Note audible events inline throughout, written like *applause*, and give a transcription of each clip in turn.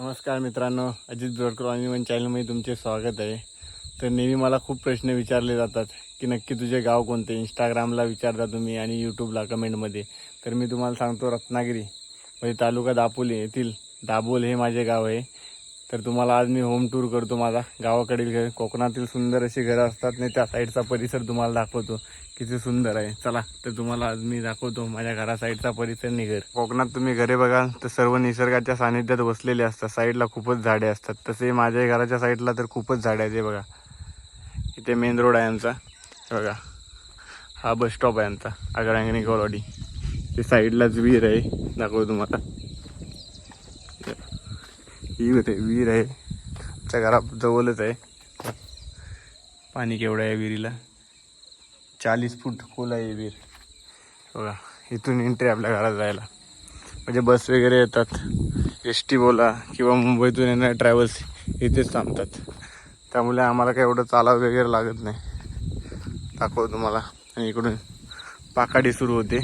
नमस्कार मित्रांनो अजित ब्रॉडकर ऑनलाईन चॅनलमध्ये तुमचे स्वागत आहे. तर नेहमी मला खूप प्रश्न विचारले जातात की नक्की तुझे गाव कोणते? इंस्टाग्रामला विचारता तुम्ही आणि यूट्यूबला कमेंटमध्ये. तर मी तुम्हाला सांगतो रत्नागिरी म्हणजे तालुका दापोली येथील दाबोल हे माझे गाव आहे. तर तुम्हाला आज मी होम टूर करतो माझा. गावाकडील घर. कोकणातील सुंदर अशी घरं असतात आणि त्या साईडचा परिसर तुम्हाला दाखवतो. किती सुंदर आहे. चला तर तुम्हाला आज मी दाखवतो माझ्या घरा साईडचा परिसर निघर कोकणात तुम्ही घरे बघाल तर सर्व निसर्गाच्या सानिध्यात बसलेले असतात. साईडला खूपच झाडे असतात. तसे माझ्या घराच्या साईडला तर खूपच झाडे आहेत. बघा. इथे मेन रोड आहे आमचा. बघा. हा बस स्टॉप आहे आमचा. अगरांगणी कॉलॉडी ते साईडलाच विहीर आहे. दाखवतो तुम्हाला. ही विहीर विहीर आहे. आमच्या घराजवळच आहे. पाणी केवढं आहे विहिरीला? चाळीस फूट खोल आहे विहीर. बघा इथून एंट्री आपल्या घरात जायला. म्हणजे बस वगैरे येतात. एस टी बोला किंवा मुंबईतून येणारे ट्रॅव्हल्स इथेच थांबतात. त्यामुळे आम्हाला काही एवढं चालावं वगैरे लागत नाही. दाखव तुम्हाला. आणि इकडून पाकाडी सुरू होते.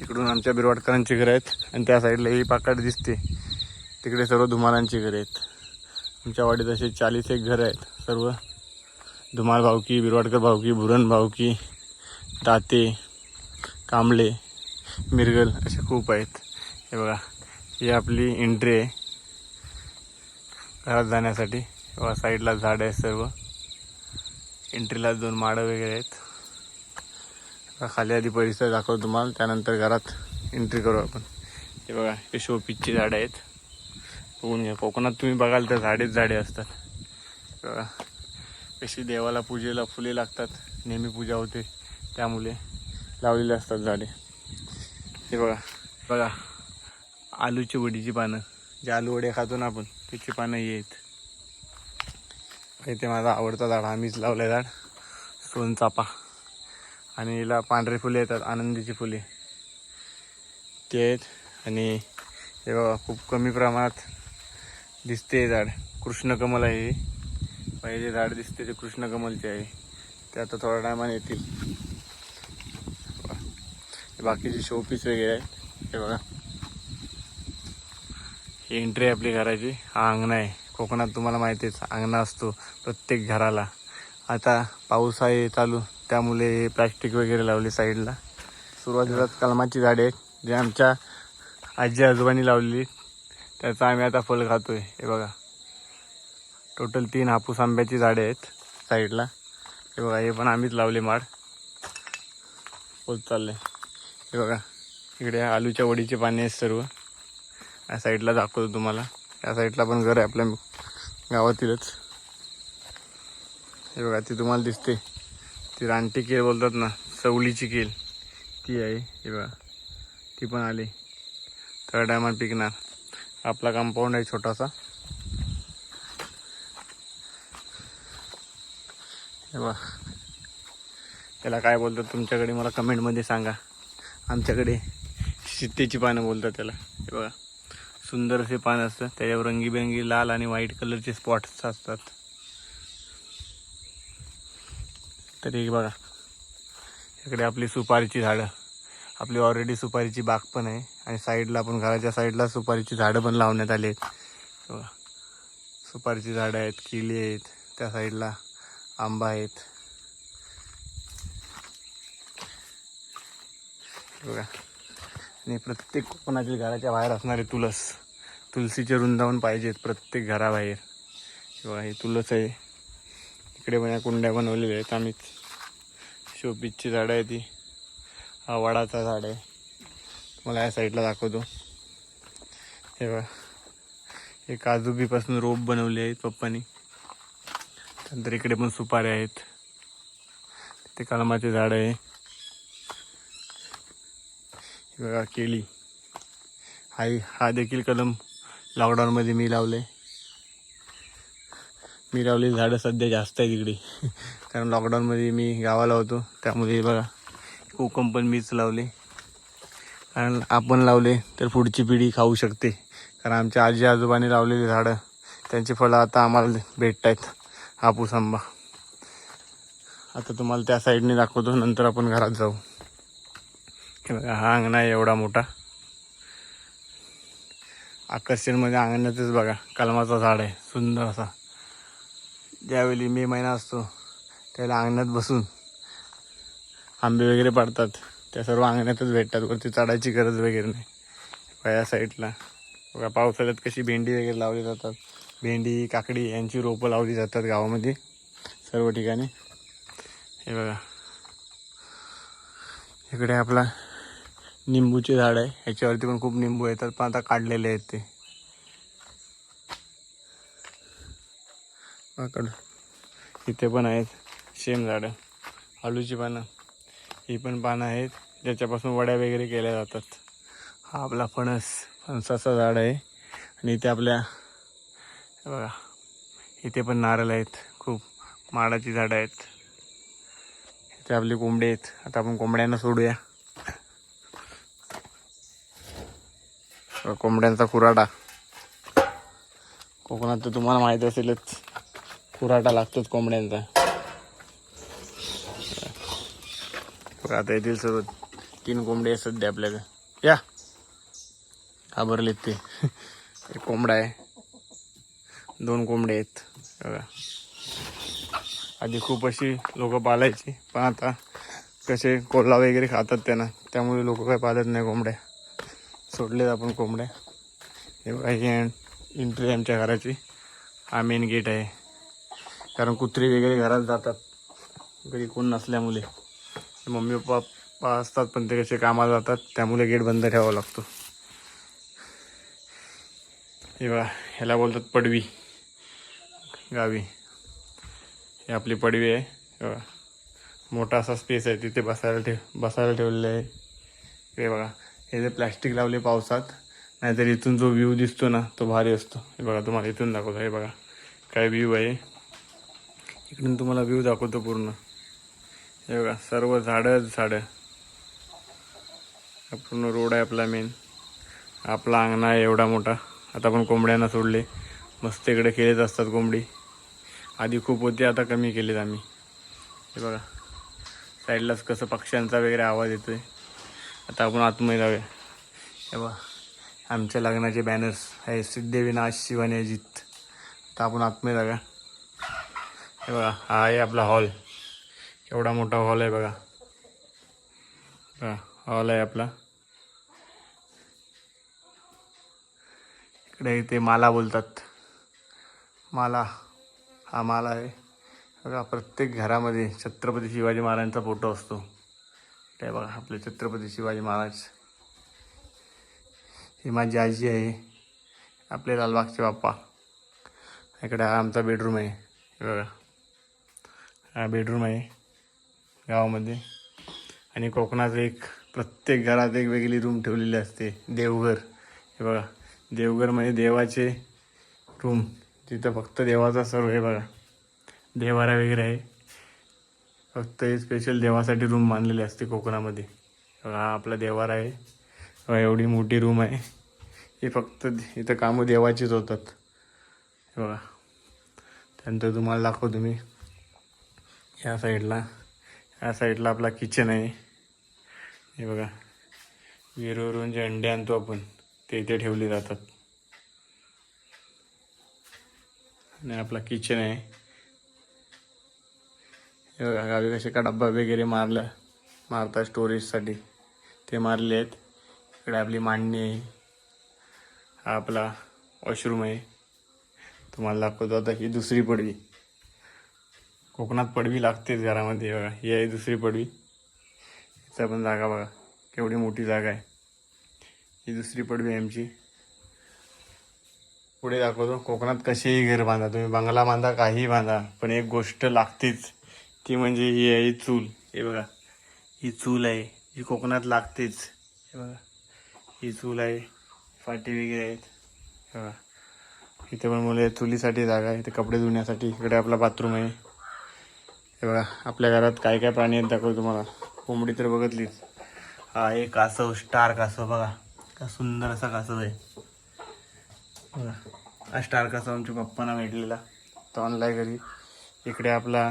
इकडून आमच्या बिरवाडकरांची घरं आहेत. आणि त्या साईडला ही पाकाडी दिसते. तिकडे सर्व धुमालांची घरे आहेत. आमच्या वाडीत असे चाळीस एक घरं आहेत. सर्व धुमाळ भावकी बिरवाडकर भावकी भुरण भावकी दाते कांबळे मिरगल असे खूप आहेत. हे बघा ही आपली एंट्री आहे. घरात जाण्यासाठी. बघा साईडला झाड आहेत सर्व. एंट्रीला दोन माडं वगैरे आहेत. खाली आधी परिसर दाखवतो तुम्हाला. त्यानंतर घरात एंट्री करू आपण. हे बघा हे शोपीसची झाडं आहेत. बघून घ्या. कोकणात तुम्ही बघाल तर झाडेच झाडे असतात. बघा. कशी देवाला पूजेला फुले लागतात. नेहमी पूजा होते. त्यामुळे लावलेले असतात झाडे. हे बघा. बघा. आलूची वडीची पानं. जे आलू वडे खातो ना आपण त्याची पानं येत आहेत. इथे माझा आवडता झाड. आम्हीच लावलं आहे झाड सोनचापा आणि हिला पांढरे फुले येतात. आनंदीची फुले. ते आहेत. आणि हे बघा खूप कमी प्रमाणात दिसते झाड. कृष्णकमल आहे हे. पहिले झाड दिसते ते कृष्णकमलचे आहे. ते आता थोड्या टायमाने येतील. बाकीचे शोपीस वगैरे आहेत. हे बघा. ही एंट्री आपली घराची. हा अंगणा आहे. कोकणात तुम्हाला माहितीच अंगणा असतो प्रत्येक घराला. आता पाऊस आहे चालू. त्यामुळे प्लॅस्टिक वगैरे लावले साईडला सुरुवातीला कलमाची झाडे आहेत. जे आमच्या आजी आजोबांनी लावलेली. त्याचं आम्ही आता फळ खातोय. हे बघा. टोटल तीन हापूस आंब्याची झाडे आहेत साईडला. हे बघा हे पण आम्हीच लावले माड. होत चालले हे बघा इकडे आलूच्या वडीचे पाने आहेत सर्व. या साईडला दाखवतो तुम्हाला. या साईडला पण घर आहे आपल्या गावातीलच. हे बघा ती तुम्हाला दिसते. ती रानटी केल बोलतात ना चवलीची केल ती आहे हे बघा. ती पण आली. थर्ड टायमात पिकणार. आपला कंपाऊंड आहे छोटासा. हे त्याला काय बोलतात तुमच्याकडे मला कमेंटमध्ये सांगा. आमच्याकडे शित्तेची पानं बोलतात त्याला. हे बघा. सुंदर असे पान असतं त्याच्यावर रंगीबेरंगी लाल आणि व्हाईट कलरचे स्पॉट्स असतात. तर हे बघा. इकडे आपली सुपारीची झाडं. आपली ऑलरेडी सुपारीची बाग पण आहे. आणि साईडला आपण घराच्या साईडला सुपारीची झाडं पण लावण्यात आली आहेत. हो. सुपारीची झाडं आहेत किली आहेत. त्या साईडला आंबा आहेत. बघा. आणि प्रत्येक कोकणातील घराच्या बाहेर असणारे तुलस. तुलसीचे वृंदावन पाहिजेत प्रत्येक घराबाहेर. किंवा हे तुलस आहे. इकडे पण या कुंड्या बनवलेल्या आहेत. आम्हीच. शोपीसची झाडं आहे ती हा वडाचा झाड आहे. तुम्हाला या साईडला दाखवतो. हे बघा. हे काजू बीपासून रोप बनवले आहेत पप्पानी. त्यानंतर इकडे पण सुपारे आहेत. ते कलमाचे झाड आहे. हे बघा केळी. हा हा देखील कलम लॉकडाऊनमध्ये मी लावले. मी लावलेली झाडं सध्या जास्त आहे तिकडे *laughs* कारण लॉकडाऊनमध्ये मी गावाला होतो. त्यामुळे बघा. कोकम पण मीच लावले. कारण आपण लावले तर पुढची पिढी खाऊ शकते. कारण आमच्या आजी आजोबांनी लावलेली झाडं त्यांची फळं आता आम्हाला भेटत आहेत हापूस आंबा. आता तुम्हाला त्या साईडने दाखवतो नंतर आपण घरात जाऊ. हे बघा हा अंगणा आहे एवढा मोठा. आकर्षणमध्ये अंगणातच बघा कलमाचा झाड आहे सुंदर असा. ज्यावेळी मे महिना असतो त्यावेळेला अंगणात बसून आंबे वगैरे पडतात. त्या सर्व अंगणातच भेटतात. वरती चढायची गरज वगैरे नाही. या साईडला. बघा पावसाळ्यात कशी भेंडी वगैरे लावली जातात. भेंडी काकडी यांची रोपं लावली जातात गावामध्ये. सर्व ठिकाणी. हे बघा. इकडे आपला निंबूचे झाड आहे. ह्याच्यावरती पण खूप निंबू येतात. पण आता काढलेले आहेत ते. इथे पण आहेत. शेम झाडं. आलूची पानं. ही पण पानं आहेत. ज्याच्यापासून वड्या वगैरे केल्या जातात. हा आपला फणस फणसाचं झाड आहे. आणि इथे आपल्या बघा इथे पण नारळ आहेत. खूप माडाची झाडं आहेत. इथे आपले कोंबडे आहेत. आता आपण कोंबड्यांना सोडूया. कोंबड्यांचा कुराटा कोकणात तर तुम्हाला माहीत असेलच. कुराटा लागतोच कोंबड्यांचा. बघा, आता येतील सर्व तीन कोंबडे आहेत सध्या आपल्याकडे. या. घाबरलेत ते. *laughs* एक कोंबडा आहे. दोन कोंबडे आहेत. बघा. आधी खूप अशी लोक पालायची पण आता कसे कोल्हा वगैरे खातात त्यांना त्यामुळे लोक काय पालत नाही कोंबड्या. सोडलेत आपण कोंबड्या. हे बघा ही एंट्री आमच्या घराची. हा मेन गेट आहे. कारण कुत्री वगैरे घरात जातात. घरी कोण नसल्यामुळे. मम्मी पप्पा असतात पण ते कसे कामाला जातात त्यामुळे गेट बंद ठेवावा लागतो. हे बघा ह्याला बोलतात पडवी. गावी. ही आपली पडवी आहे. मोठा असा स्पेस आहे तिथे बसायला ठेव बसायला ठेवलेलं आहे. हे बघा. हे जे प्लॅस्टिक लावले पावसात नाहीतर इथून जो व्ह्यू दिसतो ना तो भारी असतो. हे बघा तुम्हाला इथून दाखवतो. हे बघा. काय व्ह्यू आहे? इकडून तुम्हाला व्ह्यू दाखवतो पूर्ण. हे बघा सर्व झाडंच झाडं. पूर्ण रोड आहे आपला मेन आपला अंगणा आहे एवढा मोठा. आता आपण कोंबड्यांना सोडले. मस्त इकडे केलेच असतात कोंबडी. आधी खूप होती आता कमी केलेत आम्ही. हे बघा. साईडलाच कसं पक्ष्यांचा वगैरे आवाज येतोय. आता आपण आतमध्ये जाऊया. हे बघा. आमच्या लग्नाचे बॅनर्स आहे सिद्धिविनाश शिवानी अजित. आता आपण आतमध्ये जाऊया. हे बघा हा आहे आपला हॉल एवढा मोठा हॉल आहे बघा. हा हॉल आहे आपला. इकडे इथे माला बोलतात. माला हा माला आहे. बघा प्रत्येक घरामध्ये छत्रपती शिवाजी महाराजांचा फोटो असतो. ते बघा आपले छत्रपती शिवाजी महाराज. ही माझी आजी आहे. आपले लालबागचे बाप्पा. इकडे हा आमचा बेडरूम आहे. बघा. हा बेडरूम आहे. गावामध्ये. आणि कोकणात एक प्रत्येक घरात एक वेगळी रूम ठेवलेली असते देवघर. हे बघा देवघर म्हणजे देवाचे रूम तिथं फक्त देवाचा सर्व हे बघा. देवारा वगैरे आहे. फक्त हे स्पेशल देवासाठी रूम मानलेले असते कोकणामध्ये. बघा, हा आपला देवारा आहे. बघा, एवढी मोठी रूम आहे. हे फक्त इथं कामं देवाचीच होतात. हे बघा. त्यानंतर तुम्हाला दाखवतो मी. या साईडला या साईडला आपला किचन आहे. हे बघा. विहिरीवरून जे अंडे आणतो आपण ते इथे ठेवले जातात. आणि आपला किचन आहे. हे बघा गावी कसे का डब्बा वगैरे मारला मारतात स्टोरेजसाठी ते मारले आहेत. इकडे आपली मांडणी आहे. हा आपला वॉशरूम आहे. तुम्हाला दाखवतो आता ही दुसरी पडवी. कोकणात पडवी लागतेच घरामध्ये बघा. ही आहे दुसरी पडवी. इथं पण जागा बघा. केवढी मोठी जागा आहे. ही दुसरी पडवी आहे आमची. पुढे दाखवतो. कोकणात कसेही घर बांधा. तुम्ही बंगला बांधा काहीही बांधा. पण एक गोष्ट लागतेच. ती म्हणजे ही आहे चूल. हे बघा. ही चूल आहे. ही कोकणात लागतेच. हे बघा. ही चूल आहे. फाटी वगैरे आहेत. हे बघा. इथे पण मुलं चुलीसाठी जागा आहे. इथे कपडे धुण्यासाठी. इकडे आपला बाथरूम आहे. हे बघा आपल्या घरात काय काय प्राणी आहेत दाखवतो तुम्हाला. कोंबडी तर बघितलीच हा एक कासव स्टार कासव बघा. का सुंदर असा कासव आहे. बघा हा स्टार कासव आमच्या पप्पांना भेटलेला. तो आणलाय घरी. इकडे आपला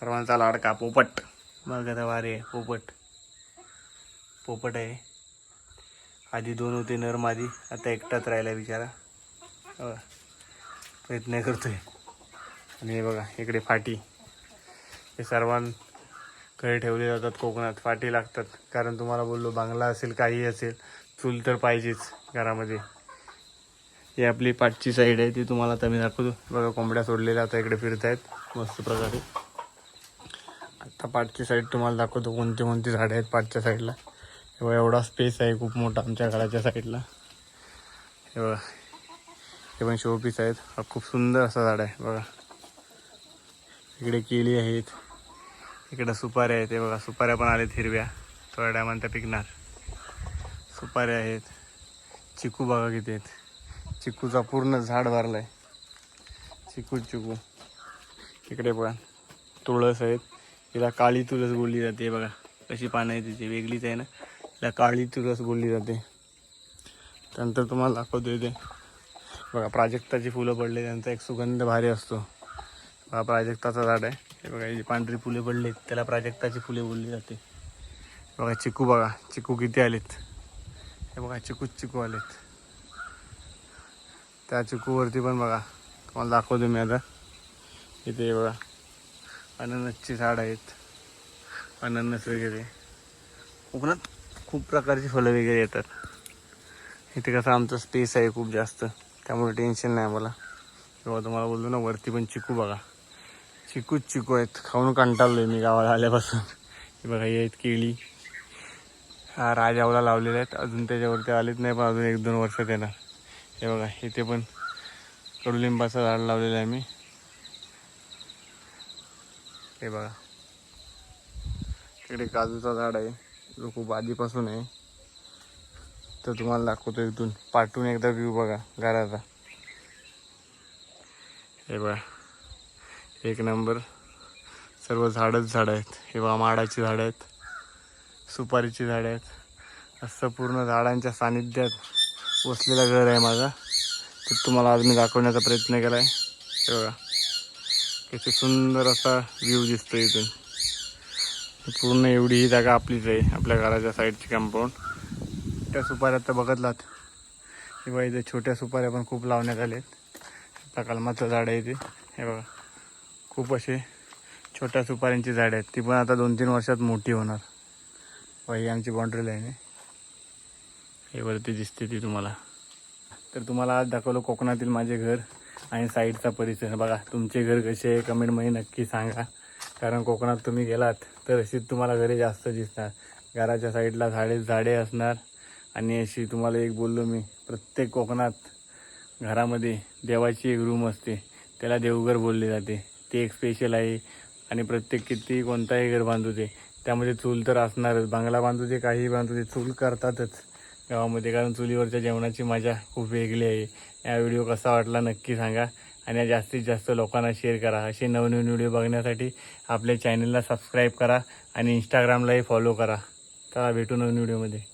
सर्वांचा लाडका पोपट. मग आता वारे पोपट. पोपट आहे. आधी दोन होते नर मादी आता एकटाच राहिला बिचारा. प्रयत्न करतोय. आणि हे बघा इकडे फाटी. हे सर्वांकडे ठेवले जातात कोकणात. फाटी लागतात. कारण तुम्हाला बोललो बांगला असेल काही असेल चूल तर पाहिजेच घरामध्ये. ही आपली पाठची साईड आहे ती तुम्हाला आता मी दाखवतो. बघा कोंबड्या सोडलेल्या आता इकडे फिरत आहेत मस्त प्रकारे. आता पाठची साईड तुम्हाला दाखवतो कोणती कोणती झाडं आहेत पाठच्या साईडला हे बघा एवढा स्पेस आहे खूप मोठा आमच्या घराच्या साईडला हे बघा. हे पण शोपीस आहेत. खूप सुंदर असा झाड आहे बघा. इकडे केळी आहेत. इकडे सुपाऱ्या आहेत. हे बघा सुपाऱ्या पण आल्यात हिरव्या. थोड्या टायमानं त्या पिकणार. सुपाऱ्या आहेत. चिकू बघा किती आहेत. चिकूचा पूर्ण झाड भरला आहे चिकू चिकू. इकडे बघा तुळस आहेत. तिला काळी तुळस बोलली जाते. बघा कशी पानं आहे तिची. वेगळीच आहे ना. तिला काळी तुळस बोलली जाते. त्यानंतर तुम्हाला दाखवतो इथे बघा प्राजक्ताची फुलं पडले. त्यांचा एक सुगंध भारी असतो. हा प्राजक्ताचं झाड आहे. हे बघा ही जी पांढरी फुले पडली त्याला प्राजक्ताची फुले बोलली जाते. बघा चिकू बघा चिकू किती आलेत. हे बघा चिकूच चिकू आलेत. त्या चिकूवरती पण बघा तुम्हाला दाखवतो मी आता. इथे बघा अननसची झाड आहेत. अननस वगैरे. कोकणात खूप प्रकारची फळं वगैरे येतात. इथे कसं आमचं स्पेस आहे खूप जास्त. त्यामुळे टेन्शन नाही मला किंवा तुम्हाला बोललो ना वरती पण चिकू बघा. चिकूच चिकू आहेत. खाऊन कंटाळलो आहे मी गावाला आल्यापासून. हे बघा हे आहेत केळी. हा राजावला लावलेले आहेत. अजून त्याच्यावरती आलेच नाही पण अजून एक दोन वर्षात येणार हे बघा इथे पण कडुलिंबाचं झाड लावलेलं आहे मी. हे बघा. तिकडे काजूचं झाड आहे. जो खूप आधीपासून आहे. तर तुम्हाला दाखवतो इथून. पाठवून एकदा व्ह्यू बघा घराचा. हे बघा. एक नंबर. सर्व झाडच झाडं आहेत. किंवा माडाची झाडं आहेत. सुपारीची झाडं आहेत. असं पूर्ण झाडांच्या सानिध्यात वसलेलं घर आहे माझा. ते तुम्हाला आज मी दाखवण्याचा प्रयत्न केला आहे हे बघा. किती सुंदर असा व्ह्यू दिसतो इथून. पूर्ण एवढी ही जागा आपलीच आहे. आपल्या घराच्या साईडची कंपाऊंड त्या सुपाऱ्या तर बघतलात. किंवा इथे छोट्या सुपाऱ्या पण खूप लावण्यात आल्या आहेत आता कलमाचं झाड आहे इथे हे बघा. खूप असे छोट्या सुपाऱ्यांची झाडं आहेत. ती पण आता दोन तीन वर्षात मोठी होणार. व ही आमची बाउंड्री लाईन आहे. हे वरती दिसते ती तुम्हाला. तर तुम्हाला आज दाखवलं कोकणातील माझे घर आणि साईडचा परिसर. बघा तुमचे घर कसे आहे कमेंटमध्ये नक्की सांगा. कारण कोकणात तुम्ही गेलात तर अशीच तुम्हाला घरे जास्त दिसणार. घराच्या साईडला झाडे झाडे असणार. आणि अशी तुम्हाला एक बोललो मी प्रत्येक कोकणात घरामध्ये देवाची एक रूम असते. त्याला देवघर बोलले जाते. ते एक स्पेशल आहे. आणि प्रत्येक किती कोणताही घर बांधू दे. त्यामध्ये चूल तर असणारच. बांगला बांधू दे काही बांधू दे चूल करतातच गावामध्ये. कारण चुलीवरच्या जेवणाची मजा खूप वेगळी आहे. या व्हिडिओ कसा वाटला नक्की सांगा. आणि या जास्तीत जास्त लोकांना शेअर करा. असे नवनवीन व्हिडिओ बघण्यासाठी आपल्या चॅनलला सबस्क्राईब करा. आणि इंस्टाग्रामलाही फॉलो करा. चला भेटू नवीन व्हिडिओमध्ये